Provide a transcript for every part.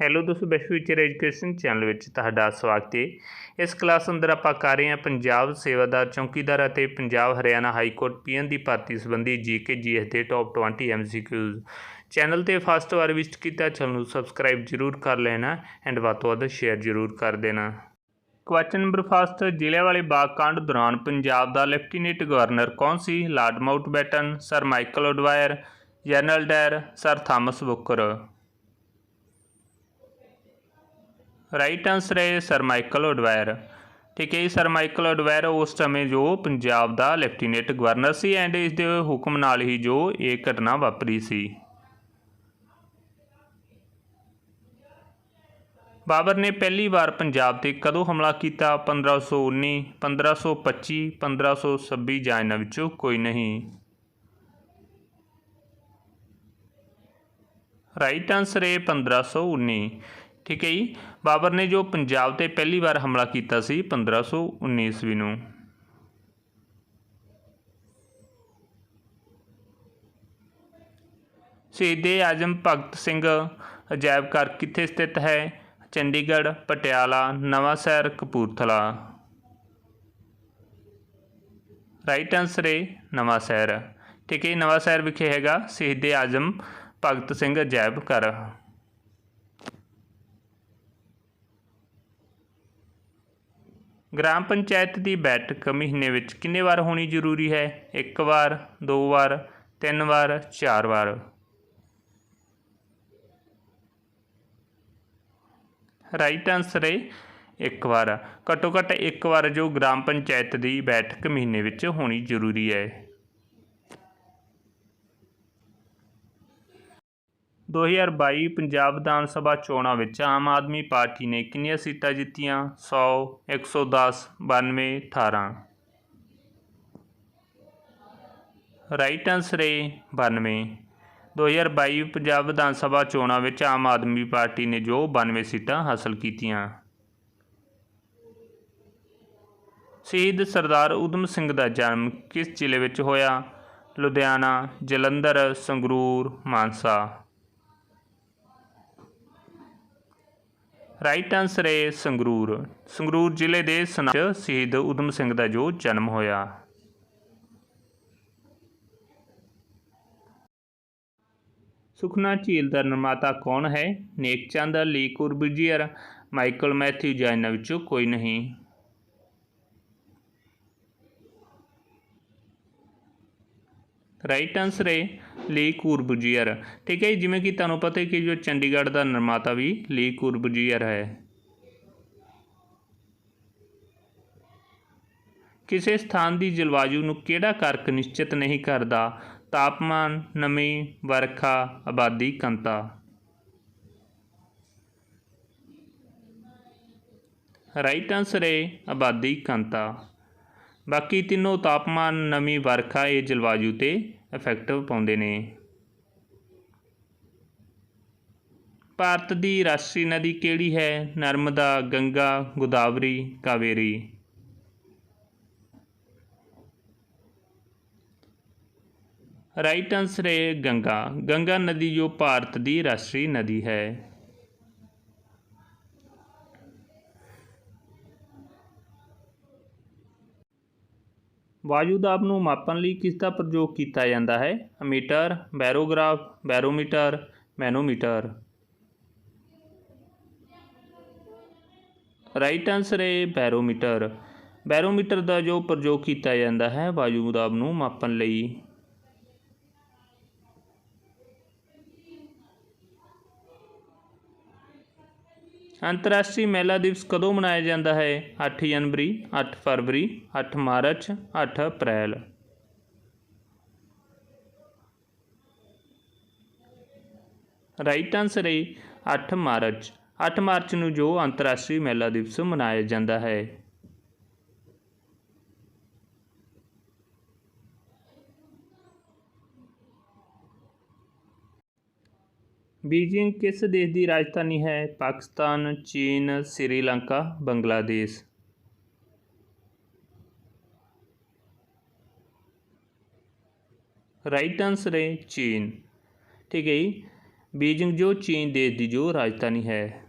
Hello ਦੋਸਤੋ best future education channel ਵਿੱਚ ਤੁਹਾਡਾ ਸਵਾਗਤ ਹੈ। ਇਸ ਕਲਾਸ ਅੰਦਰ ਆਪਾਂ ਕਰ ਰਹੇ ਹਾਂ ਪੰਜਾਬ ਸੇਵਾਦਾਰ ਚੌਕੀਦਾਰ ਅਤੇ Punjab Haryana high court peon ਦੀ ਭਰਤੀ ਸੰਬੰਧੀ ਜੀਕੇ ਜੀਐਸ ਦੇ ਟੌਪ 20 ਐਮਸੀਕਿਊਜ਼ ਚੈਨਲ ਤੇ ਫਸਟ ਵਾਰ ਵਿਜ਼ਿਟ ਕੀਤਾ ਚੈਨਲ ਨੂੰ ਸਬਸਕ੍ਰਾਈਬ ਜਰੂਰ ਕਰ ਲੈਣਾ ਐਂਡ ਵੱਧ ਤੋਂ ਵੱਧ ਸ਼ੇਅਰ ਜਰੂਰ ਕਰ ਦੇਣਾ। ਕੁਐਸਚਨ ਨੰਬਰ ਫਸਟ ਜ਼ਿਲ੍ਹਿਆਂਵਾਲੇ ਬਾਗ ਕਾਂਡ ਦੌਰਾਨ ਪੰਜਾਬ ਦਾ ਲੈਫਟੀਨੈਂਟ ਗਵਰਨਰ ਕੌਣ ਸੀ? Lord Mountbatten Sir Michael O'Dwyer General Dyer Sir Thomas Booker right answer ਹੈ ਸਰ ਮਾਈਕਲ ਓਡਵਾਇਰ ਠੀਕ ਹੈ ਸਰ ਮਾਈਕਲ ਓਡਵਾਇਰ ਉਸ ਸਮੇਂ ਜੋ ਪੰਜਾਬ ਦਾ ਲੈਫਟੀਨੈਂਟ ਗਵਰਨਰ ਸੀ ਐਂਡ ਇਸ ਦੇ ਹੁਕਮ ਨਾਲ ਹੀ ਜੋ ਇਹ ਘਟਨਾ ਵਾਪਰੀ ਸੀ। ਬਾਬਰ ਨੇ ਪਹਿਲੀ ਵਾਰ ਪੰਜਾਬ ਤੇ ਕਦੋਂ ਹਮਲਾ ਕੀਤਾ? 1519 1525 1526 ਜਾਂ ਇਹਨਾਂ ਵਿੱਚੋਂ ਕੋਈ ਨਹੀਂ। ਰਾਈਟ ਆਨਸਰ ਹੈ 1519 ਠੀਕ ਹੈ ਜੀ। ਬਾਬਰ ਨੇ ਜੋ ਪੰਜਾਬ ਤੇ ਪਹਿਲੀ ਵਾਰ ਹਮਲਾ ਕੀਤਾ ਸੀ 1519 ਈਸਵੀ ਨੂੰ। ਸ਼ਹੀਦੇ ਆਜਮ ਭਗਤ ਸਿੰਘ ਅਜਾਇਬ ਘਰ ਕਿੱਥੇ ਸਥਿਤ ਹੈ? ਚੰਡੀਗੜ੍ਹ, ਪਟਿਆਲਾ ਨਵਾਂਸ਼ਹਿਰ ਕਪੂਰਥਲਾ। ਰਾਈਟ ਆਨਸਰ ਹੈ ਨਵਾਂਸ਼ਹਿਰ ਠੀਕ ਹੈ ਨਵਾਂਸ਼ਹਿਰ ਵਿਖੇ ਹੈਗਾ ਸ਼ਹੀਦੇ ਆਜਮ ਭਗਤ ਸਿੰਘ ਅਜਾਇਬ ਘਰ ਗ੍ਰਾਮ ਪੰਚਾਇਤ ਦੀ ਬੈਠਕ ਮਹੀਨੇ ਵਿੱਚ ਕਿੰਨੇ ਵਾਰ ਹੋਣੀ ਜ਼ਰੂਰੀ ਹੈ? ਇੱਕ ਵਾਰ, ਦੋ ਵਾਰ, ਤਿੰਨ ਵਾਰ, ਚਾਰ ਵਾਰ? ਰਾਈਟ ਆਨਸਰ ਹੈ ਇੱਕ ਵਾਰ। ਘੱਟੋ ਘੱਟ ਇੱਕ ਵਾਰ ਜੋ ਗ੍ਰਾਮ ਪੰਚਾਇਤ ਦੀ ਬੈਠਕ ਮਹੀਨੇ ਵਿੱਚ ਹੋਣੀ ਜ਼ਰੂਰੀ ਹੈ। 2022 ਪੰਜਾਬ ਵਿਧਾਨ ਸਭਾ ਚੋਣਾਂ ਵਿੱਚ ਆਮ ਆਦਮੀ ਪਾਰਟੀ ਨੇ ਕਿੰਨੀਆਂ ਸੀਟਾਂ ਜਿੱਤੀਆਂ? 100 110 92 18 ਰਾਈਟ ਆਨਸਰ ਹੈ 92 2022 ਪੰਜਾਬ ਵਿਧਾਨ ਸਭਾ ਚੋਣਾਂ ਵਿੱਚ ਆਮ ਆਦਮੀ ਪਾਰਟੀ ਨੇ ਜੋ 92 ਸੀਟਾਂ ਹਾਸਲ ਕੀਤੀਆਂ। ਸ਼ਹੀਦ ਸਰਦਾਰ ਊਧਮ ਸਿੰਘ ਦਾ ਜਨਮ ਕਿਸ ਜ਼ਿਲ੍ਹੇ ਵਿੱਚ ਹੋਇਆ? ਲੁਧਿਆਣਾ, ਜਲੰਧਰ, ਸੰਗਰੂਰ, ਮਾਨਸਾ। ਰਾਈਟ ਆਨਸਰ ਹੈ ਸੰਗਰੂਰ। ਸੰਗਰੂਰ ਜ਼ਿਲ੍ਹੇ ਦੇ ਸਨਾ ਸ਼ਹੀਦ ਊਧਮ ਸਿੰਘ ਦਾ ਜੋ ਜਨਮ ਹੋਇਆ। ਸੁਖਨਾ ਝੀਲ ਦਾ ਨਿਰਮਾਤਾ ਕੌਣ ਹੈ? ਨੇਕਚੰਦ ਲੀ ਕੁਰਬਜੀਅਰ ਮਾਈਕਲ ਮੈਥਿਊ ਜਾਂ ਵਿੱਚੋਂ ਕੋਈ ਨਹੀਂ। ਰਾਈਟ ਆਨਸਰ ਹੈ ਲੀ ਕੁਰਬਜੀਅਰ ਠੀਕ ਹੈ ਜੀ, ਜਿਵੇਂ ਕਿ ਤੁਹਾਨੂੰ ਪਤਾ ਹੈ ਕਿ ਜੋ ਚੰਡੀਗੜ੍ਹ ਦਾ ਨਿਰਮਾਤਾ ਵੀ ਲੀ ਕੁਰਬਜੀਅਰ ਹੈ। ਕਿਸੇ ਸਥਾਨ ਦੀ ਜਲਵਾਯੂ ਨੂੰ ਕਿਹੜਾ ਕਾਰਕ ਨਿਸ਼ਚਿਤ ਨਹੀਂ ਕਰਦਾ? ਤਾਪਮਾਨ ਨਮੀ ਵਰਖਾ ਆਬਾਦੀ ਕੰਤਾ ਰਾਈਟ ਆਨਸਰ ਹੈ ਆਬਾਦੀ ਕੰਤਾ ਬਾਕੀ ਤਿੰਨੋਂ ਤਾਪਮਾਨ ਨਮੀ ਵਰਖਾ ਇਹ ਜਲਵਾਯੂ ਤੇ ਇਫੈਕਟ ਪਾਉਂਦੇ ਨੇ। ਭਾਰਤ ਦੀ ਰਾਸ਼ਟਰੀ ਨਦੀ ਕਿਹੜੀ ਹੈ? ਨਰਮਦਾ, ਗੰਗਾ, ਗੋਦਾਵਰੀ, ਕਾਵੇਰੀ। ਰਾਈਟ ਆਨਸਰ ਹੈ ਗੰਗਾ। ਗੰਗਾ ਨਦੀ ਜੋ ਭਾਰਤ ਦੀ ਰਾਸ਼ਟਰੀ ਨਦੀ ਹੈ। ਵਾਯੂ ਦਾਬ ਨੂੰ ਮਾਪਣ ਲਈ ਕਿਸ ਦਾ ਪ੍ਰਯੋਗ ਕੀਤਾ ਜਾਂਦਾ ਹੈ? Meter barograph, barometer, manometer. Right answer ਹੈ ਬੈਰੋਮੀਟਰ। ਬੈਰੋਮੀਟਰ ਦਾ ਜੋ ਪ੍ਰਯੋਗ ਕੀਤਾ ਜਾਂਦਾ ਹੈ ਵਾਯੂ ਦਾਬ ਨੂੰ ਮਾਪਣ ਲਈ ਅੰਤਰਰਾਸ਼ਟਰੀ ਮਹਿਲਾ ਦਿਵਸ ਕਦੋਂ ਮਨਾਇਆ ਜਾਂਦਾ ਹੈ? 8 ਜਨਵਰੀ 8 ਫਰਵਰੀ 8 ਮਾਰਚ 8 ਅਪ੍ਰੈਲ। ਰਾਈਟ ਆਨਸਰ ਹੈ 8 ਮਾਰਚ। 8 ਮਾਰਚ ਨੂੰ ਜੋ ਅੰਤਰਰਾਸ਼ਟਰੀ ਮਹਿਲਾ ਦਿਵਸ ਮਨਾਇਆ ਜਾਂਦਾ ਹੈ। ਬੀਜਿੰਗ ਕਿਸ ਦੇਸ਼ ਦੀ ਰਾਜਧਾਨੀ ਹੈ? ਪਾਕਿਸਤਾਨ, ਚੀਨ, ਸ੍ਰੀਲੰਕਾ, ਬੰਗਲਾਦੇਸ਼। ਰਾਈਟ ਆਨਸਰ ਹੈ ਚੀਨ। ਠੀਕ ਹੈ ਜੀ। ਬੀਜਿੰਗ ਜੋ ਚੀਨ ਦੇਸ਼ ਦੀ ਜੋ ਰਾਜਧਾਨੀ ਹੈ।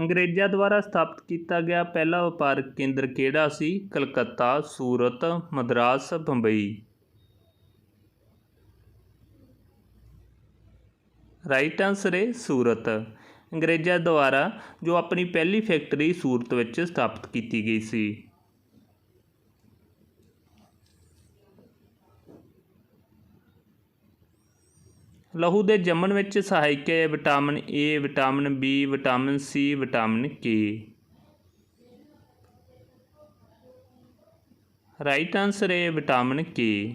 ਅੰਗਰੇਜ਼ਾਂ ਦੁਆਰਾ ਸਥਾਪਿਤ ਕੀਤਾ ਗਿਆ ਪਹਿਲਾ ਵਪਾਰਕ ਕੇਂਦਰ ਕਿਹੜਾ ਸੀ? ਕਲਕੱਤਾ, ਸੂਰਤ, ਮਦਰਾਸ, ਬੰਬਈ। ਰਾਈਟ ਆਨਸਰ ਹੈ ਸੂਰਤ। ਅੰਗਰੇਜ਼ਾਂ ਦੁਆਰਾ ਜੋ ਆਪਣੀ ਪਹਿਲੀ ਫੈਕਟਰੀ ਸੂਰਤ ਵਿੱਚ ਸਥਾਪਿਤ ਕੀਤੀ ਗਈ ਸੀ। ਲਹੂ ਦੇ ਜੰਮਣ ਵਿੱਚ ਸਹਾਇਕ ਹੈ vitamin A vitamin B vitamin C vitamin K right answer ਹੈ ਵਿਟਾਮਿਨ ਕੇ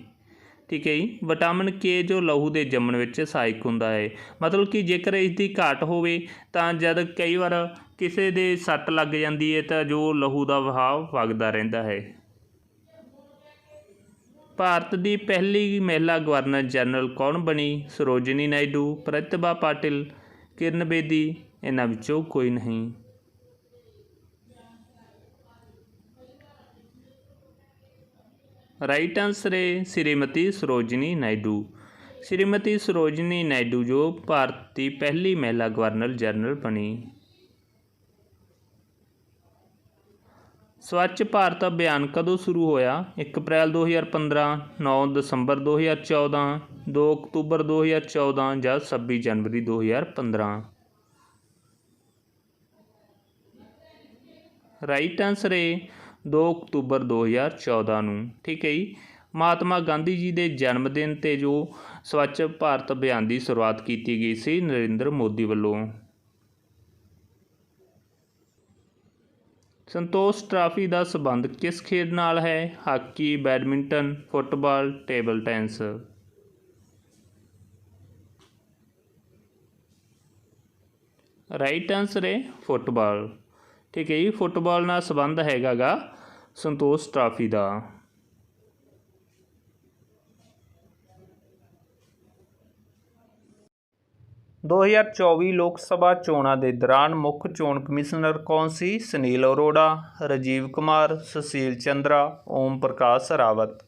ਠੀਕ ਹੈ ਜੀ। ਵਿਟਾਮਿਨ ਕੇ ਜੋ ਲਹੂ ਦੇ ਜੰਮਣ ਵਿੱਚ ਸਹਾਇਕ ਹੁੰਦਾ ਹੈ। ਮਤਲਬ ਕਿ ਜੇਕਰ ਇਸ ਦੀ ਘਾਟ ਹੋਵੇ ਤਾਂ ਜਦ ਕਈ ਵਾਰ ਕਿਸੇ ਦੇ ਸੱਟ ਲੱਗ ਜਾਂਦੀ ਹੈ ਤਾਂ ਜੋ ਲਹੂ ਦਾ ਵਹਾਅ ਵਗਦਾ ਰਹਿੰਦਾ ਹੈ। ਭਾਰਤ ਦੀ ਪਹਿਲੀ ਮਹਿਲਾ ਗਵਰਨਰ ਜਨਰਲ ਕੌਣ ਬਣੀ? ਸਰੋਜਨੀ ਨਾਇਡੂ, ਪ੍ਰਤਿਭਾ ਪਾਟਿਲ, ਕਿਰਨ ਬੇਦੀ, ਇਹਨਾਂ ਵਿੱਚੋਂ ਕੋਈ ਨਹੀਂ। ਰਾਈਟ ਆਨਸਰ ਹੈ ਸ਼੍ਰੀਮਤੀ ਸਰੋਜਨੀ ਨਾਇਡੂ। ਸ਼੍ਰੀਮਤੀ ਸਰੋਜਨੀ ਨਾਇਡੂ ਜੋ ਭਾਰਤ ਦੀ ਪਹਿਲੀ ਮਹਿਲਾ ਗਵਰਨਰ ਜਨਰਲ ਬਣੀ। ਸਵੱਛ ਭਾਰਤ ਅਭਿਆਨ ਕਦੋਂ ਸ਼ੁਰੂ ਹੋਇਆ? 1 ਅਪ੍ਰੈਲ 2015 9 ਦਸੰਬਰ 2014 2 ਅਕਤੂਬਰ 2014 ਜਾਂ 26 ਜਨਵਰੀ 2015 ਰਾਈਟ ਆਨਸਰ ਹੈ 2 ਅਕਤੂਬਰ 2014 ਨੂੰ। ਠੀਕ ਹੈ ਜੀ? ਮਹਾਤਮਾ ਗਾਂਧੀ ਜੀ ਦੇ ਜਨਮ ਦਿਨ ਤੇ ਜੋ ਸਵੱਛ ਭਾਰਤ ਅਭਿਆਨ ਦੀ ਸ਼ੁਰੂਆਤ ਕੀਤੀ ਗਈ ਸੀ ਨਰਿੰਦਰ ਮੋਦੀ ਵੱਲੋਂ। ਸੰਤੋਸ਼ ਟਰਾਫੀ ਦਾ ਸਬੰਧ ਕਿਸ ਖੇਡ ਨਾਲ ਹੈ? Hockey, badminton, football, table tennis. Right answer ਹੈ ਫੁੱਟਬਾਲ। ਠੀਕ ਹੈ ਜੀ, ਫੁੱਟਬਾਲ ਨਾਲ ਸੰਬੰਧ ਹੈਗਾਗਾ ਸੰਤੋਸ਼ ਟਰਾਫੀ ਦਾ। ਦੋ ਹਜ਼ਾਰ ਚੌਵੀ ਲੋਕ ਸਭਾ ਚੋਣਾਂ ਦੇ ਦੌਰਾਨ ਮੁੱਖ ਚੋਣ ਕਮਿਸ਼ਨਰ ਕੌਣ ਸੀ? ਸੁਨੀਲ ਅਰੋੜਾ, ਰਾਜੀਵ ਕੁਮਾਰ, ਸੁਸ਼ੀਲ ਚੰਦਰਾ, ਓਮ ਪ੍ਰਕਾਸ਼ ਰਾਵਤ।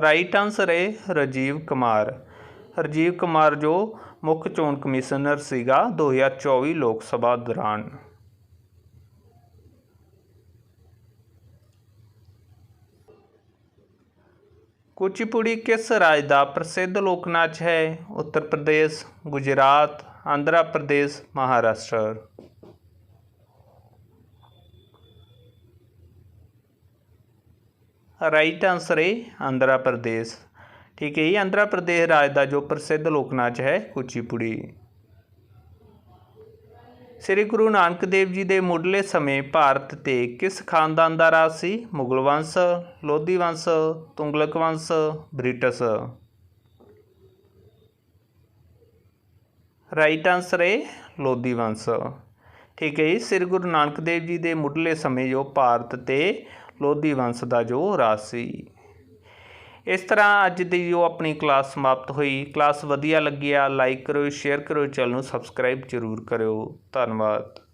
ਰਾਈਟ ਆਨਸਰ ਹੈ ਰਾਜੀਵ ਕੁਮਾਰ। ਰਾਜੀਵ ਕੁਮਾਰ ਜੋ ਮੁੱਖ ਚੋਣ ਕਮਿਸ਼ਨਰ ਸੀਗਾ 2024 ਲੋਕ ਸਭਾ ਦੌਰਾਨ। ਕੁਚੀਪੁੜੀ ਕਿਸ ਰਾਜ ਦਾ ਪ੍ਰਸਿੱਧ ਲੋਕ ਨਾਚ ਹੈ? ਉੱਤਰ ਪ੍ਰਦੇਸ਼, ਗੁਜਰਾਤ, ਆਂਧਰਾ ਪ੍ਰਦੇਸ਼, ਮਹਾਰਾਸ਼ਟਰ। ਰਾਈਟ ਆਨਸਰ ਹੈ ਆਂਧਰਾ ਪ੍ਰਦੇਸ਼। ਠੀਕ ਹੈ ਜੀ ਆਂਧਰਾ ਪ੍ਰਦੇਸ਼ ਰਾਜ ਦਾ ਜੋ ਪ੍ਰਸਿੱਧ ਲੋਕ ਨਾਚ ਹੈ, ਕੁਚੀਪੁੜੀ। ਸ੍ਰੀ ਗੁਰੂ ਨਾਨਕ ਦੇਵ ਜੀ ਦੇ ਮੁੱਢਲੇ ਸਮੇਂ ਭਾਰਤ ਤੇ ਕਿਸ ਖਾਨਦਾਨ ਦਾ ਰਾਜ ਸੀ? ਮੁਗਲ ਵੰਸ਼, ਲੋਧੀ ਵੰਸ਼, ਤੁੰਗਲਕ ਵੰਸ਼, ਬ੍ਰਿਟਿਸ਼। ਰਾਈਟ ਆਨਸਰ ਹੈ ਲੋਧੀ ਵੰਸ਼। ਠੀਕ ਹੈ ਜੀ, ਸ੍ਰੀ ਗੁਰੂ ਨਾਨਕ ਦੇਵ ਜੀ ਦੇ ਮੁੱਢਲੇ ਸਮੇਂ ਜੋ ਭਾਰਤ ਤੇ ਲੋਧੀ ਵੰਸ਼ ਦਾ ਜੋ ਰਾਜ ਸੀ। ਇਸ ਤਰ੍ਹਾਂ ਅੱਜ ਦੀ ਜੋ ਆਪਣੀ ਕਲਾਸ ਸਮਾਪਤ ਹੋਈ। ਕਲਾਸ ਵਧੀਆ ਲੱਗੀ ਆ ਲਾਈਕ ਕਰੋ ਸ਼ੇਅਰ ਕਰੋ, ਚੈਨਲ ਨੂੰ ਸਬਸਕ੍ਰਾਈਬ ਜ਼ਰੂਰ ਕਰਿਓ। ਧੰਨਵਾਦ।